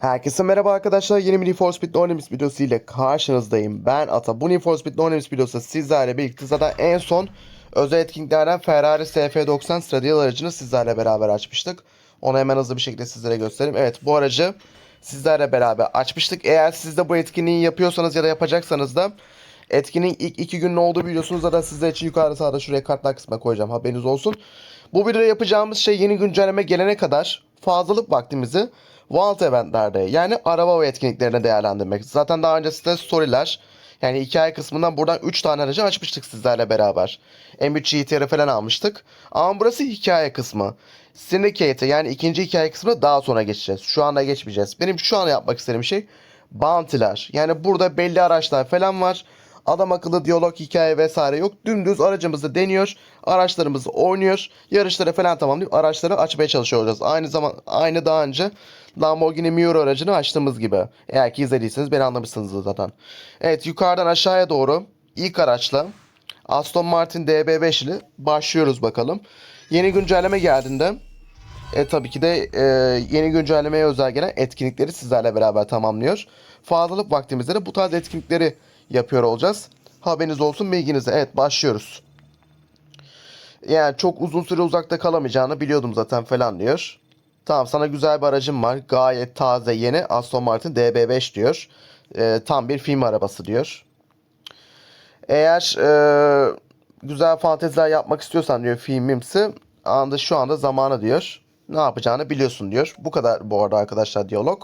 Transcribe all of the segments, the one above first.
Herkese merhaba arkadaşlar. Yeni bir Need for Speed No Limits videosu ile karşınızdayım. Ben Ata. Bu Need for Speed No Limits videosu sizlerle birlikte zaten en son özel etkinliklerden Ferrari SF90 Stradale aracını sizlerle beraber açmıştık. Onu hemen hızlı bir şekilde sizlere göstereyim. Evet bu aracı sizlerle beraber açmıştık. Eğer siz de bu etkinliği yapıyorsanız ya da yapacaksanız da Etkinliğin ilk iki günün olduğu videosunu zaten sizler için yukarıda sağda şuraya kartlar kısmına koyacağım haberiniz olsun. Bu videoda yapacağımız şey yeni güncelleme gelene kadar fazlalık vaktimizi Wild eventlerde yani araba ve etkinliklerine değerlendirmek. Zaten daha öncesinde storyler yani hikaye kısmından buradan 3 tane aracı açmıştık sizlerle beraber. M3 GTR'ı falan almıştık. Ama burası hikaye kısmı. Syndicate'e yani ikinci hikaye kısmına daha sonra geçeceğiz. Şu anda geçmeyeceğiz. Benim şu an yapmak istediğim şey bounty'ler. Yani burada belli araçlar falan var. Adam akıllı diyalog hikaye vesaire yok. Dümdüz aracımızı deniyor. Araçlarımızı oynuyor. Yarışları falan tamamlayıp araçları açmaya çalışıyor olacağız. Aynı zaman aynı daha önce Lamborghini Miura aracını açtığımız gibi. Eğer ki izlediyseniz beni anlamışsınızdır zaten. Evet yukarıdan aşağıya doğru ilk araçla Aston Martin DB5 ile başlıyoruz bakalım. Yeni güncelleme geldiğinde e, tabii ki de e, yeni güncellemeye özel gelen etkinlikleri sizlerle beraber tamamlıyor. Fazlalık vaktimizde de bu tarz etkinlikleri yapıyor olacağız. Haberiniz olsun bilginize. Evet başlıyoruz. Yani çok uzun süre uzakta kalamayacağını biliyordum zaten falan diyor. Tamam sana güzel bir aracım var. Gayet taze yeni Aston Martin DB5 diyor. E, tam bir film arabası diyor. Eğer e, güzel fanteziler yapmak istiyorsan diyor filmimsi anda şu anda zamanı diyor. Ne yapacağını biliyorsun diyor. Bu kadar bu arada arkadaşlar diyalog.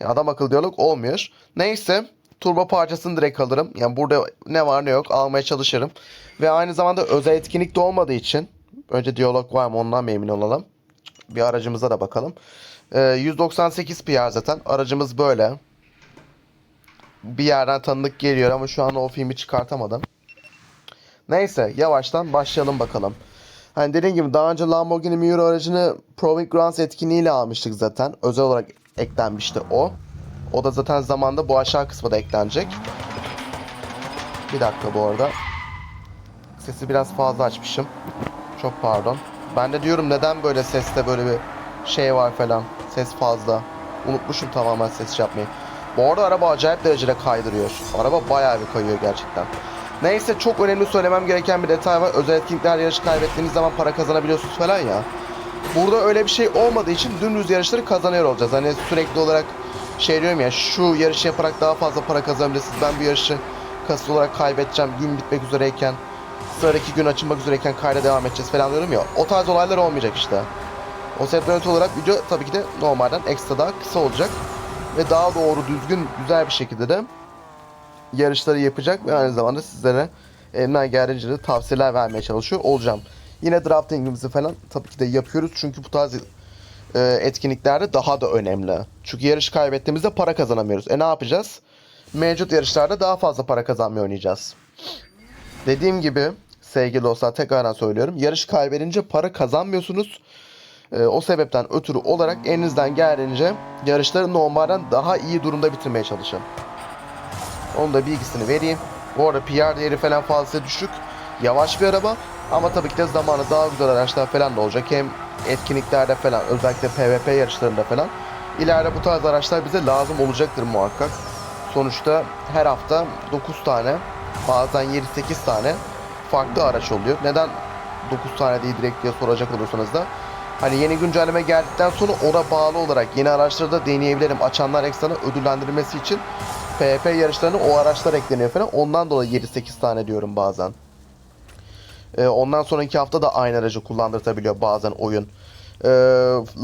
Yani adam akıllı diyalog olmuyor. Neyse turbo parçasını direkt alırım. Yani burada ne var ne yok almaya çalışırım. Ve aynı zamanda özel etkinlik de olmadığı için önce diyalog var mı ondan emin olalım. Bir aracımıza da bakalım. Ee, 198 PR zaten. Aracımız böyle. Bir yerden tanıdık geliyor ama şu an o filmi çıkartamadım. Neyse yavaştan başlayalım bakalım. Hani dediğim gibi daha önce Lamborghini Miura aracını Proving Grounds etkinliğiyle almıştık zaten. Özel olarak eklenmişti o. O da zaten zamanda bu aşağı kısma da eklenecek. Bir dakika bu arada. Sesi biraz fazla açmışım. Çok pardon. Ben de diyorum neden böyle seste böyle bir şey var falan. Ses fazla. Unutmuşum tamamen ses yapmayı. Bu arada araba acayip derecede kaydırıyor. Araba bayağı bir kayıyor gerçekten. Neyse çok önemli söylemem gereken bir detay var. Özel etkinlikler yarışı kaybettiğiniz zaman para kazanabiliyorsunuz falan ya. Burada öyle bir şey olmadığı için dümdüz yarışları kazanıyor olacağız. Hani sürekli olarak şey diyorum ya şu yarışı yaparak daha fazla para kazanabilirsiniz. Ben bir yarışı kasıt olarak kaybedeceğim gün bitmek üzereyken sıradaki gün açılmak üzereyken kayda devam edeceğiz falan diyorum ya. O tarz olaylar olmayacak işte. O sebepten olarak video tabii ki de normalden ekstra daha kısa olacak. Ve daha doğru düzgün güzel bir şekilde de yarışları yapacak ve aynı zamanda sizlere elimden geldiğince de tavsiyeler vermeye çalışıyor olacağım. Yine draftingimizi falan tabii ki de yapıyoruz çünkü bu tarz e, etkinliklerde daha da önemli. Çünkü yarış kaybettiğimizde para kazanamıyoruz. E ne yapacağız? Mevcut yarışlarda daha fazla para kazanmaya oynayacağız. Dediğim gibi sevgili dostlar tekrardan söylüyorum. Yarış kaybedince para kazanmıyorsunuz. E, o sebepten ötürü olarak elinizden geldiğince yarışları normalden daha iyi durumda bitirmeye çalışın. Onun da bilgisini vereyim. Bu arada PR değeri falan fazla düşük. Yavaş bir araba ama tabii ki de zamanı daha güzel araçlar falan da olacak. Hem etkinliklerde falan özellikle PvP yarışlarında falan. İleride bu tarz araçlar bize lazım olacaktır muhakkak. Sonuçta her hafta 9 tane bazen 7-8 tane farklı araç oluyor. Neden 9 tane değil direkt diye soracak olursanız da Hani yeni güncelleme geldikten sonra ona bağlı olarak yeni araçları da deneyebilirim. Açanlar ekstra ödüllendirilmesi için PvP yarışlarına o araçlar ekleniyor falan. Ondan dolayı 7-8 tane diyorum bazen. Ee, ondan sonraki hafta da aynı aracı kullandırtabiliyor bazen oyun. Ee,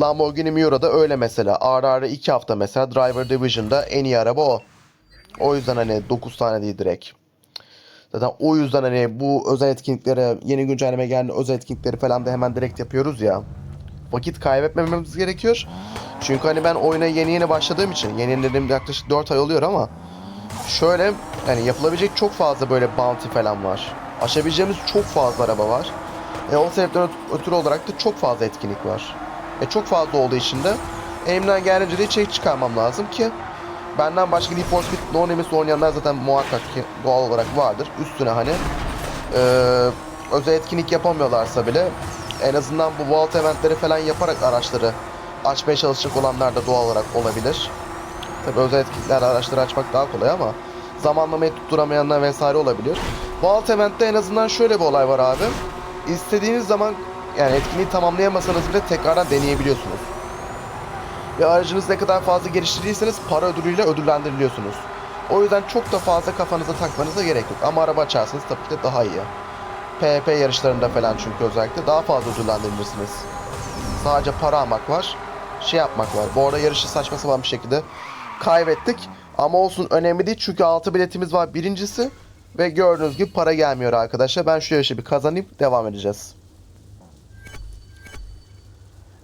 Lamborghini Miura'da öyle mesela. Ara ara 2 hafta mesela Driver Division'da en iyi araba o. O yüzden hani 9 tane değil direkt. Zaten o yüzden hani bu özel etkinliklere, yeni güncelleme geldi özel etkinlikleri falan da hemen direkt yapıyoruz ya. Vakit kaybetmememiz gerekiyor. Çünkü hani ben oyuna yeni yeni başladığım için, yeni yenilediğim yaklaşık 4 ay oluyor ama şöyle yani yapılabilecek çok fazla böyle bounty falan var. Aşabileceğimiz çok fazla araba var. E, o sebepten öt- ötürü olarak da çok fazla etkinlik var. E, çok fazla olduğu için de elimden geldiğince de içerik çıkarmam lazım ki benden başka Need for No Limits oynayanlar zaten muhakkak ki doğal olarak vardır. Üstüne hani e, özel etkinlik yapamıyorlarsa bile en azından bu Vault eventleri falan yaparak araçları açmaya çalışacak olanlar da doğal olarak olabilir. Tabi özel etkinliklerle araçları açmak daha kolay ama zamanlamayı tutturamayanlar vesaire olabilir. Vault Event'te en azından şöyle bir olay var abi. İstediğiniz zaman yani etkinliği tamamlayamasanız bile tekrardan deneyebiliyorsunuz. Ve aracınız ne kadar fazla geliştirdiyseniz para ödülüyle ödüllendiriliyorsunuz. O yüzden çok da fazla kafanıza takmanıza gerek yok. Ama araba açarsanız tabii ki de daha iyi. PvP yarışlarında falan çünkü özellikle daha fazla ödüllendirilirsiniz. Sadece para almak var, şey yapmak var. Bu arada yarışı saçma sapan bir şekilde kaybettik. Ama olsun önemli değil çünkü 6 biletimiz var birincisi. Ve gördüğünüz gibi para gelmiyor arkadaşlar. Ben şu yarışı bir kazanayım devam edeceğiz.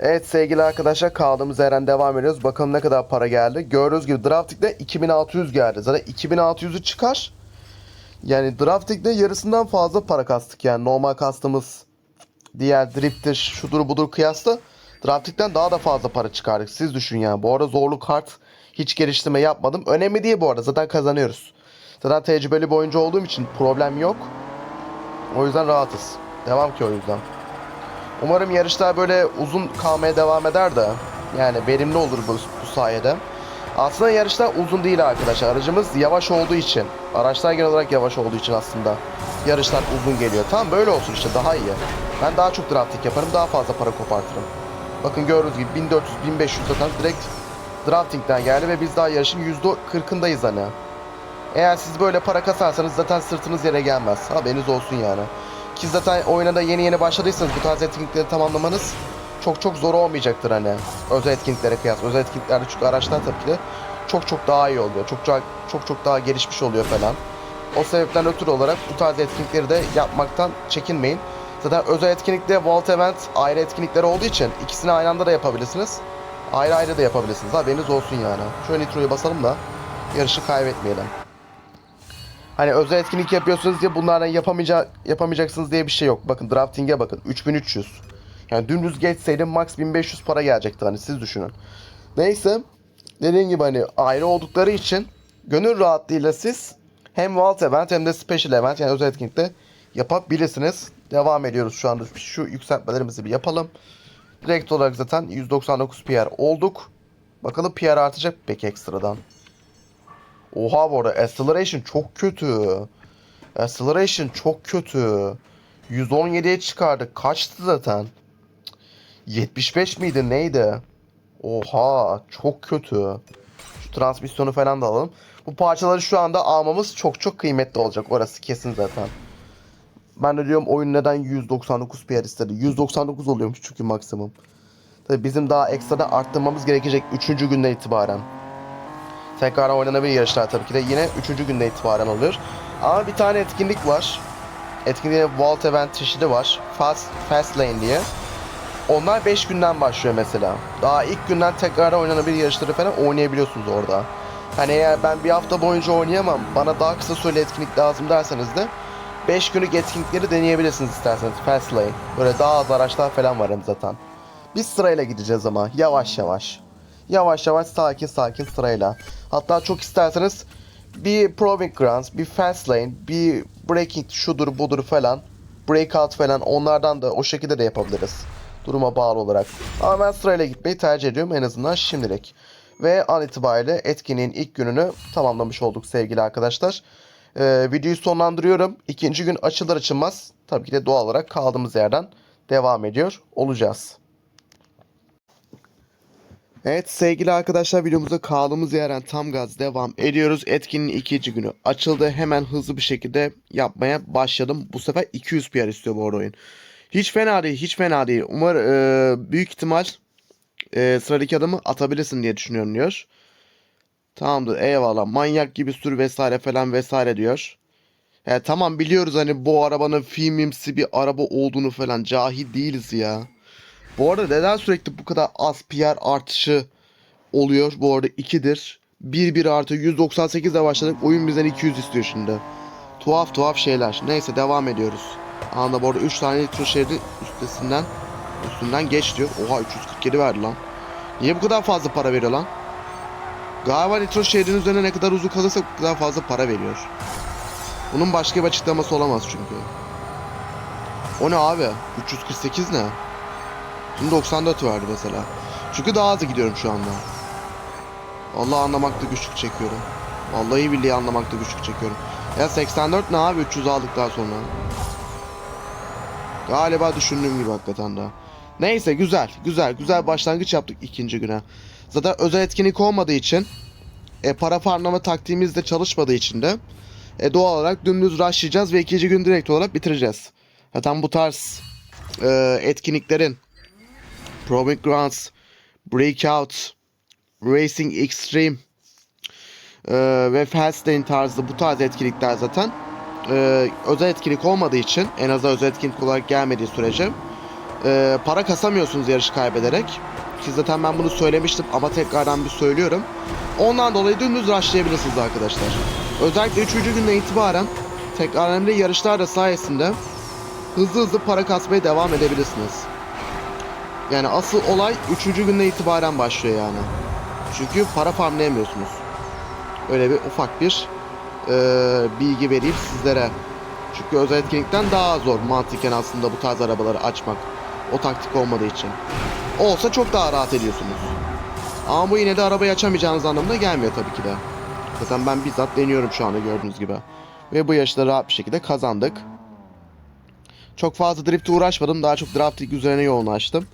Evet sevgili arkadaşlar kaldığımız yerden devam ediyoruz. Bakalım ne kadar para geldi. Gördüğünüz gibi Drafting'de 2600 geldi. Zaten 2600'ü çıkar. Yani Drafting'de yarısından fazla para kastık yani. Normal kastımız diğer driptir şudur budur kıyasla Drafting'den daha da fazla para çıkardık. Siz düşün yani. Bu arada zorlu kart hiç geliştirme yapmadım. Önemli değil bu arada. Zaten kazanıyoruz. Zaten tecrübeli bir oyuncu olduğum için problem yok. O yüzden rahatız. Devam ki o yüzden. Umarım yarışlar böyle uzun kalmaya devam eder de yani verimli olur bu, bu sayede. Aslında yarışlar uzun değil arkadaşlar. Aracımız yavaş olduğu için. Araçlar genel olarak yavaş olduğu için aslında yarışlar uzun geliyor. Tamam böyle olsun işte daha iyi. Ben daha çok drafting yaparım. Daha fazla para kopartırım. Bakın gördüğünüz gibi 1400-1500 zaten direkt draftingden geldi ve biz daha yarışın %40'ındayız hani. Eğer siz böyle para kasarsanız zaten sırtınız yere gelmez. Haberiniz olsun yani. Ki zaten oyuna da yeni yeni başladıysanız bu tarz etkinlikleri tamamlamanız çok çok zor olmayacaktır hani. Özel etkinliklere kıyas. Özel etkinliklerde çünkü araçlar tabii ki de çok çok daha iyi oluyor. Çok çok çok çok daha gelişmiş oluyor falan. O sebepten ötürü olarak bu tarz etkinlikleri de yapmaktan çekinmeyin. Zaten özel etkinlikte Vault Event ayrı etkinlikler olduğu için ikisini aynı anda da yapabilirsiniz. Ayrı ayrı da yapabilirsiniz. Haberiniz olsun yani. Şöyle nitroyu basalım da yarışı kaybetmeyelim. Hani özel etkinlik yapıyorsunuz diye bunlardan yapamayacak yapamayacaksınız diye bir şey yok. Bakın drafting'e bakın 3300. Yani dümdüz geçseydi max 1500 para gelecekti hani siz düşünün. Neyse dediğim gibi hani ayrı oldukları için gönül rahatlığıyla siz hem Vault Event hem de Special Event yani özel etkinlikte yapabilirsiniz. Devam ediyoruz şu anda şu yükseltmelerimizi bir yapalım. Direkt olarak zaten 199 PR olduk. Bakalım PR artacak peki ekstradan. Oha bu arada acceleration çok kötü. Acceleration çok kötü. 117'ye çıkardık. Kaçtı zaten? 75 miydi neydi? Oha çok kötü. Şu transmisyonu falan da alalım. Bu parçaları şu anda almamız çok çok kıymetli olacak. Orası kesin zaten. Ben de diyorum oyun neden 199 PR istedi. 199 oluyormuş çünkü maksimum. Tabii bizim daha ekstra arttırmamız gerekecek 3. günden itibaren. Tekrar oynanabilir yarışlar tabii ki de yine 3. günde itibaren oluyor. Ama bir tane etkinlik var. Etkinliğe Vault Event çeşidi var. Fast, Fast Lane diye. Onlar 5 günden başlıyor mesela. Daha ilk günden tekrar oynanabilir yarışları falan oynayabiliyorsunuz orada. Hani eğer ben bir hafta boyunca oynayamam, bana daha kısa süreli etkinlik lazım derseniz de 5 günlük etkinlikleri deneyebilirsiniz isterseniz Fast Lane. Böyle daha az araçlar falan var zaten. Biz sırayla gideceğiz ama yavaş yavaş. Yavaş yavaş sakin sakin sırayla. Hatta çok isterseniz bir Proving Grounds, bir Fast Lane, bir Breaking şudur budur falan. Breakout falan onlardan da o şekilde de yapabiliriz. Duruma bağlı olarak. Ama ben sırayla gitmeyi tercih ediyorum en azından şimdilik. Ve an itibariyle etkinliğin ilk gününü tamamlamış olduk sevgili arkadaşlar. Ee, videoyu sonlandırıyorum. İkinci gün açılır açılmaz tabii ki de doğal olarak kaldığımız yerden devam ediyor olacağız. Evet sevgili arkadaşlar videomuza kaldığımız yerden tam gaz devam ediyoruz. Etkinliğin ikinci günü açıldı. Hemen hızlı bir şekilde yapmaya başladım. Bu sefer 200 PR istiyor bu oyun. Hiç fena değil, hiç fena değil. Umarım e, büyük ihtimal e, sıradaki adımı atabilirsin diye düşünüyorum diyor. Tamamdır eyvallah. Manyak gibi sür vesaire falan vesaire diyor. E, tamam biliyoruz hani bu arabanın filmimsi bir araba olduğunu falan cahil değiliz ya. Bu arada neden sürekli bu kadar az PR artışı oluyor? Bu arada 2'dir. 1-1 artı 198 ile başladık. Oyun bizden 200 istiyor şimdi. Tuhaf tuhaf şeyler. Neyse devam ediyoruz. Anda bu arada 3 tane nitro şeridi üstesinden üstünden geç diyor. Oha 347 verdi lan. Niye bu kadar fazla para veriyor lan? Galiba nitro şeridinin üzerine ne kadar uzun kalırsa bu kadar fazla para veriyor. Bunun başka bir açıklaması olamaz çünkü. O ne abi? 348 ne? Şimdi 94 verdi mesela. Çünkü daha hızlı gidiyorum şu anda. Vallahi anlamakta güçlük çekiyorum. Vallahi billahi anlamakta güçlük çekiyorum. Ya 84 ne abi 300 aldıktan sonra. Galiba düşündüğüm gibi hakikaten de. Neyse güzel güzel güzel başlangıç yaptık ikinci güne. Zaten özel etkinlik olmadığı için e, para farmlama taktiğimiz de çalışmadığı için de e, doğal olarak dümdüz rushlayacağız ve ikinci gün direkt olarak bitireceğiz. Zaten bu tarz e, etkinliklerin Proving Grounds, Breakout, Racing Extreme e, ve Fast Lane tarzı bu tarz etkinlikler zaten e, özel etkinlik olmadığı için en azından özel etkinlik olarak gelmediği sürece e, para kasamıyorsunuz yarışı kaybederek. Ki zaten ben bunu söylemiştim ama tekrardan bir söylüyorum. Ondan dolayı dümdüz rushlayabilirsiniz arkadaşlar. Özellikle 3. günden itibaren tekrardan yarışlar da sayesinde hızlı hızlı para kasmaya devam edebilirsiniz. Yani asıl olay 3. günden itibaren başlıyor yani. Çünkü para farmlayamıyorsunuz. Öyle bir ufak bir e, bilgi vereyim sizlere. Çünkü özel etkinlikten daha zor mantıken aslında bu tarz arabaları açmak. O taktik olmadığı için. Olsa çok daha rahat ediyorsunuz. Ama bu yine de arabayı açamayacağınız anlamına gelmiyor tabii ki de. Zaten ben bizzat deniyorum şu anda gördüğünüz gibi. Ve bu yarışta rahat bir şekilde kazandık. Çok fazla drift'e uğraşmadım. Daha çok drafting üzerine yoğunlaştım.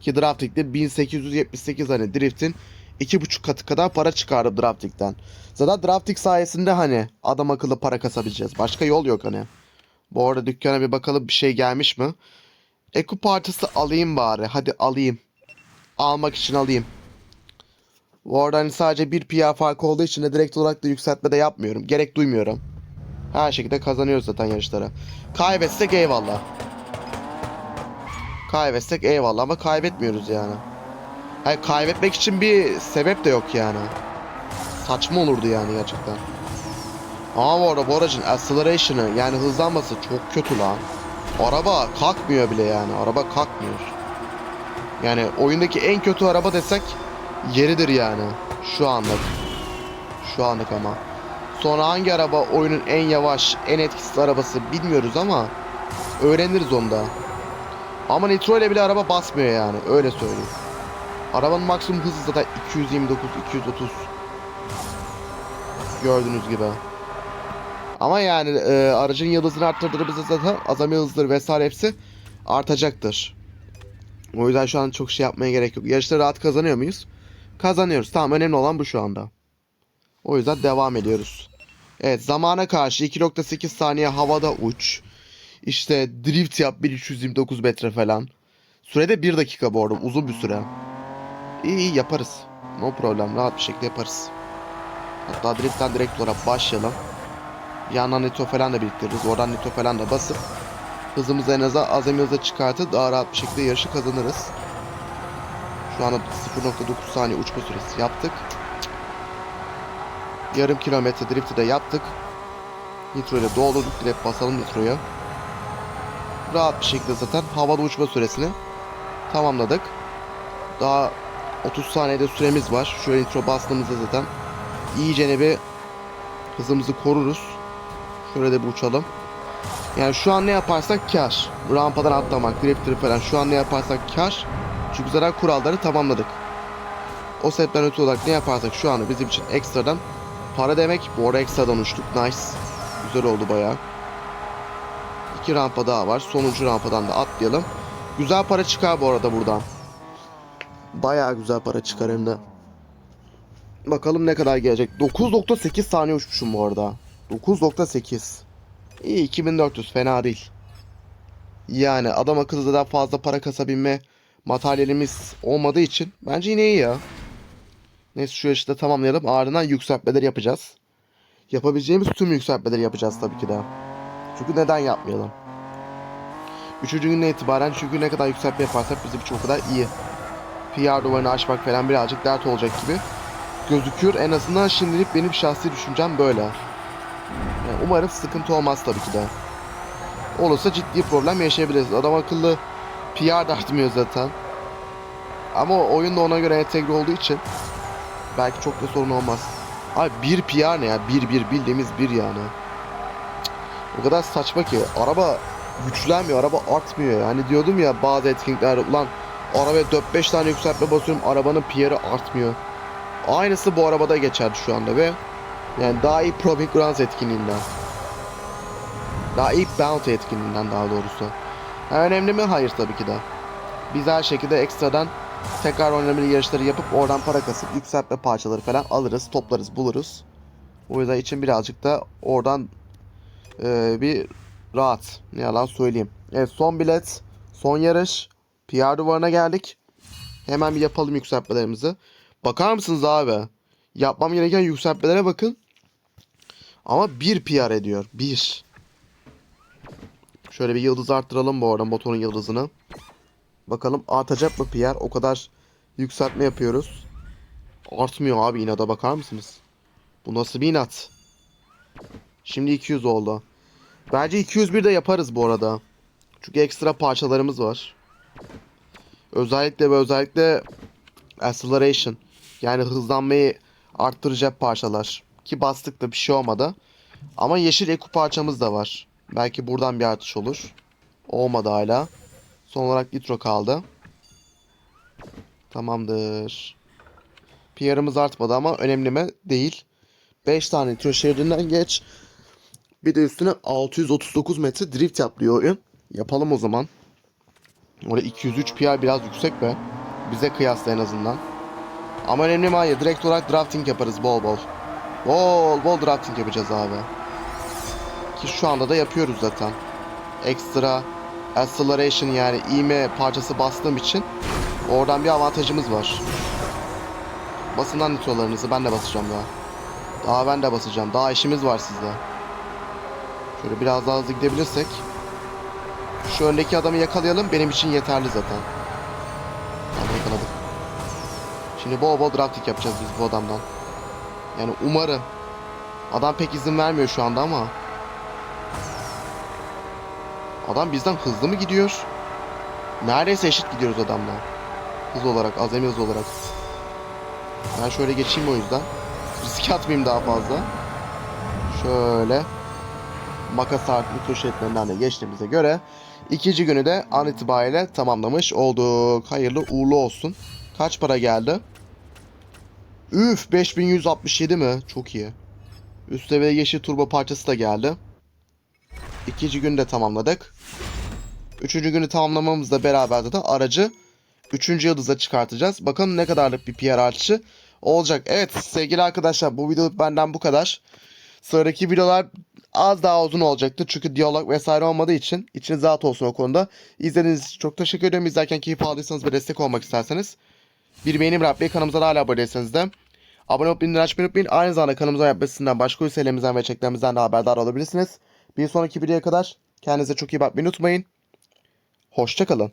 Ki drafting'de 1878 hani drift'in 2,5 katı kadar para çıkardım drafting'den. Zaten drafting sayesinde hani adam akıllı para kasabileceğiz. Başka yol yok hani. Bu arada dükkana bir bakalım bir şey gelmiş mi? Eko partisi alayım bari. Hadi alayım. Almak için alayım. Bu arada hani sadece bir PR farkı olduğu için de direkt olarak da yükseltme de yapmıyorum. Gerek duymuyorum. Her şekilde kazanıyoruz zaten yarışları. Kaybetsek eyvallah. Kaybetsek eyvallah ama kaybetmiyoruz yani. Hayır kaybetmek için bir sebep de yok yani. Saçma olurdu yani gerçekten. Ama bu arada bu acceleration'ı yani hızlanması çok kötü lan. Araba kalkmıyor bile yani. Araba kalkmıyor. Yani oyundaki en kötü araba desek yeridir yani. Şu anlık. Şu anlık ama. Sonra hangi araba oyunun en yavaş, en etkisiz arabası bilmiyoruz ama öğreniriz onda. Ama nitro ile bile araba basmıyor yani. Öyle söyleyeyim. Arabanın maksimum hızı zaten 229, 230. Gördüğünüz gibi. Ama yani e, aracın yıldızını arttırdığımızda zaten azami hızları vesaire hepsi artacaktır. O yüzden şu an çok şey yapmaya gerek yok. Yarışları rahat kazanıyor muyuz? Kazanıyoruz. Tamam önemli olan bu şu anda. O yüzden devam ediyoruz. Evet zamana karşı 2.8 saniye havada uç. İşte drift yap 1329 metre falan. Sürede 1 dakika bu arada uzun bir süre. İyi iyi yaparız. No problem rahat bir şekilde yaparız. Hatta driftten direkt olarak başlayalım. Yandan nitro falan da biriktiririz. Oradan nitro falan da basıp hızımızı en azından azami hıza çıkartıp daha rahat bir şekilde yarışı kazanırız. Şu anda 0.9 saniye uçma süresi yaptık. Yarım kilometre drifti de yaptık. Nitro ile doldurduk. Direkt basalım nitroya. Rahat bir şekilde zaten havada uçma süresini tamamladık. Daha 30 saniyede süremiz var. Şöyle nitro bastığımızda zaten iyice bir hızımızı koruruz. Şöyle de bir uçalım. Yani şu an ne yaparsak kar. Rampadan atlamak, drifter falan şu an ne yaparsak kar. Çünkü zaten kuralları tamamladık. O sebepten ötürü olarak ne yaparsak şu anda bizim için ekstradan para demek. Bu arada ekstradan uçtuk. Nice. Güzel oldu bayağı. İki rampa daha var. Sonuncu rampadan da atlayalım. Güzel para çıkar bu arada buradan. Bayağı güzel para çıkar hem de. Bakalım ne kadar gelecek. 9.8 saniye uçmuşum bu arada. 9.8. İyi 2400 fena değil. Yani adam akıllı daha fazla para kasabilme materyalimiz olmadığı için bence yine iyi ya. Neyse şu işte tamamlayalım. Ardından yükseltmeleri yapacağız. Yapabileceğimiz tüm yükseltmeleri yapacağız tabii ki de. Çünkü neden yapmayalım? Üçüncü günden itibaren çünkü ne kadar yükseltme yaparsak bizim için o kadar iyi. PR duvarını açmak falan birazcık dert olacak gibi gözüküyor. En azından şimdilik benim şahsi düşüncem böyle. Yani umarım sıkıntı olmaz tabii ki de. Olursa ciddi problem yaşayabiliriz. Adam akıllı PR da zaten. Ama oyun da ona göre entegre olduğu için belki çok da sorun olmaz. Abi bir PR ne ya? Bir bir bildiğimiz bir yani. O kadar saçma ki. Araba güçlenmiyor. Araba artmıyor. Yani diyordum ya bazı etkinliklerde ulan arabaya 4-5 tane yükseltme basıyorum. Arabanın PR'ı artmıyor. Aynısı bu arabada geçerli şu anda ve yani daha iyi Proving Grounds etkinliğinden. Daha iyi Bounty etkinliğinden daha doğrusu. Ha, önemli mi? Hayır tabii ki de. Biz her şekilde ekstradan tekrar oynamalı yarışları yapıp oradan para kasıp yükseltme parçaları falan alırız, toplarız, buluruz. O yüzden için birazcık da oradan e, bir rahat. Ne yalan söyleyeyim. Evet son bilet, son yarış. PR duvarına geldik. Hemen bir yapalım yükseltmelerimizi. Bakar mısınız abi? Yapmam gereken yükseltmelere bakın. Ama bir PR ediyor. Bir. Şöyle bir yıldız arttıralım bu arada motorun yıldızını. Bakalım artacak mı PR? O kadar yükseltme yapıyoruz. Artmıyor abi inada bakar mısınız? Bu nasıl bir inat? Şimdi 200 oldu. Bence 201 de yaparız bu arada. Çünkü ekstra parçalarımız var. Özellikle ve özellikle acceleration. Yani hızlanmayı arttıracak parçalar. Ki bastık da bir şey olmadı. Ama yeşil eku parçamız da var. Belki buradan bir artış olur. Olmadı hala. Son olarak nitro kaldı. Tamamdır. PR'ımız artmadı ama önemli mi? Değil. 5 tane nitro şeridinden geç. Bir de üstüne 639 metre drift yap diyor oyun. Yapalım o zaman. Orada 203 PR biraz yüksek be. Bize kıyasla en azından. Ama önemli mi? Hayır. Direkt olarak drafting yaparız bol bol. Bol bol drafting yapacağız abi. Ki şu anda da yapıyoruz zaten. Ekstra acceleration yani ivme parçası bastığım için oradan bir avantajımız var. Basın lan nitrolarınızı ben de basacağım daha. Daha ben de basacağım. Daha işimiz var sizde. Şöyle biraz daha hızlı gidebilirsek. Şu öndeki adamı yakalayalım. Benim için yeterli zaten. Tamam yakaladık. Şimdi bol bol drafting yapacağız biz bu adamdan. Yani umarım. Adam pek izin vermiyor şu anda ama. Adam bizden hızlı mı gidiyor? Neredeyse eşit gidiyoruz adamla. Hız olarak, azami hız olarak. Ben şöyle geçeyim o yüzden. Riske atmayayım daha fazla. Şöyle. Makas artı mikro şeritlerinden de geçtiğimize göre ikinci günü de an itibariyle tamamlamış olduk. Hayırlı uğurlu olsun. Kaç para geldi? Üf 5167 mi? Çok iyi. Üst seviye yeşil turbo parçası da geldi. İkinci günü de tamamladık. Üçüncü günü tamamlamamızla beraber de aracı üçüncü yıldıza çıkartacağız. Bakalım ne kadarlık bir PR artışı olacak. Evet sevgili arkadaşlar bu videoluk benden bu kadar. Sonraki videolar az daha uzun olacaktır. Çünkü diyalog vesaire olmadığı için içiniz rahat olsun o konuda. İzlediğiniz için çok teşekkür ederim. İzlerken keyif aldıysanız ve destek olmak isterseniz bir beğeni bırakmayı kanalımıza da hala abone değilseniz de abone olup bildirim açmayı unutmayın. Aynı zamanda kanalımıza yapmasından başka ülkelerimizden ve çeklerimizden de haberdar olabilirsiniz. Bir sonraki videoya kadar kendinize çok iyi bakmayı unutmayın. Hoşçakalın.